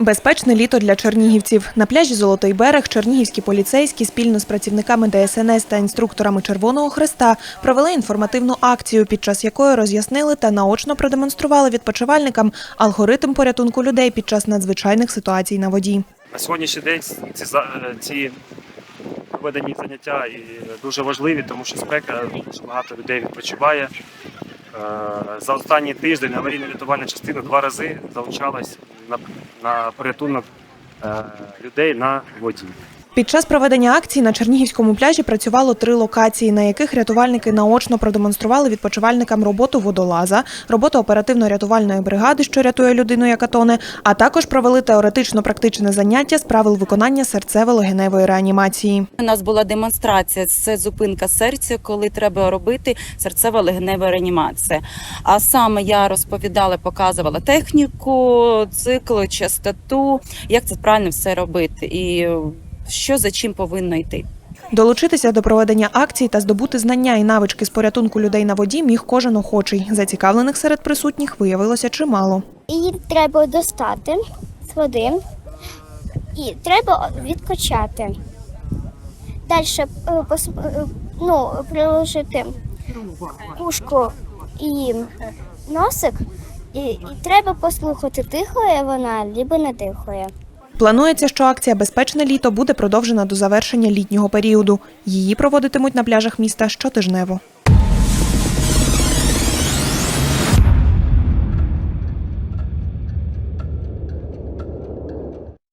Безпечне літо для чернігівців. На пляжі Золотий берег чернігівські поліцейські спільно з працівниками ДСНС та інструкторами Червоного Хреста провели інформативну акцію, під час якої роз'яснили та наочно продемонстрували відпочивальникам алгоритм порятунку людей під час надзвичайних ситуацій на воді. На сьогоднішній день ці, ці проведені заняття дуже важливі, тому що спека дуже багато людей відпочиває. Е, За останній тиждень аварійно-рятувальна частина два рази залучалась на, на порятунок е, людей на воді. Під час проведення акції на Чернігівському пляжі працювало три локації, на яких рятувальники наочно продемонстрували відпочивальникам роботу водолаза, роботу оперативно-рятувальної бригади, що рятує людину, яка тоне, а також провели теоретично-практичне заняття з правил виконання серцево-легеневої реанімації. У нас була демонстрація, це зупинка серця, коли треба робити серцево-легенева реанімація. А саме я розповідала, показувала техніку, цикл, частоту, як це правильно все робити і що за чим повинно йти. Долучитися до проведення акції та здобути знання і навички з порятунку людей на воді міг кожен охочий. Зацікавлених серед присутніх виявилося чимало. Її треба достати з води і треба відкачати. Далі ну, приложити пушку і носик, і, і треба послухати, дихає вона, або не дихає. Планується, що акція Безпечне літо буде продовжена до завершення літнього періоду. Її проводитимуть на пляжах міста щотижнево.